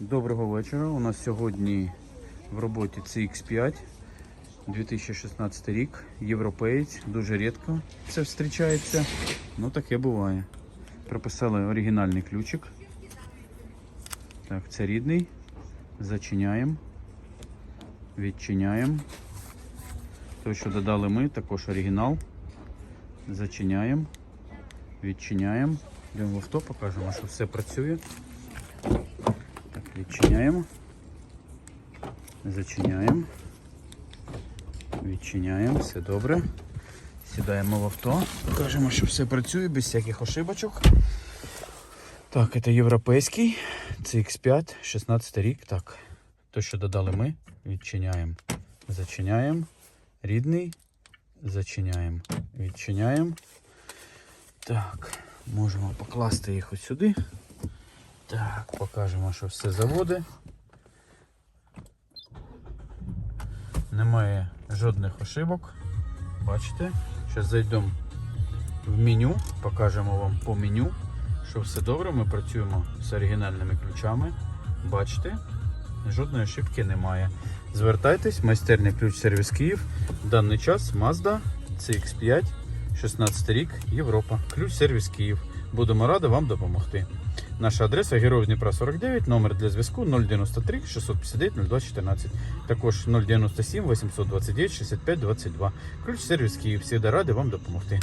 Доброго вечора. У нас сьогодні в роботі CX5 2016 рік. Європеєць. Дуже рідко це зустрічається. Ну таке буває. Прописали оригінальний ключик. Так, це рідний. Зачиняємо. Відчиняємо. Той, що додали ми, також оригінал. Зачиняємо. Відчиняємо. Йдемо в авто, покажемо, що все працює. Відчиняємо. Зачиняємо. Відчиняємо, все добре. Сідаємо в авто. Покажемо, що все працює без всяких ошибочок. Так, це європейський. CX5, 16 рік. Так, то, що додали ми, відчиняємо. Зачиняємо. Рідний. Зачиняємо. Відчиняємо. Так, можемо покласти їх ось сюди. Так, покажемо, що все заводи. Немає жодних ошибок. Бачите? Зараз зайдемо в меню, покажемо вам по меню, що все добре. Ми працюємо з оригінальними ключами. Бачите? Жодної ошибки немає. Звертайтесь, майстерня ключ сервіс Київ. В даний час Mazda CX5, 16 рік, Європа. Ключ сервіс Київ. Будемо раді вам допомогти. Наша адреса Героїв Дніпра 49, номер для зв'язку 093 659 0214. Також 097 829 65 22. Ключ сервіс Київ. Всі ради вам допомогти.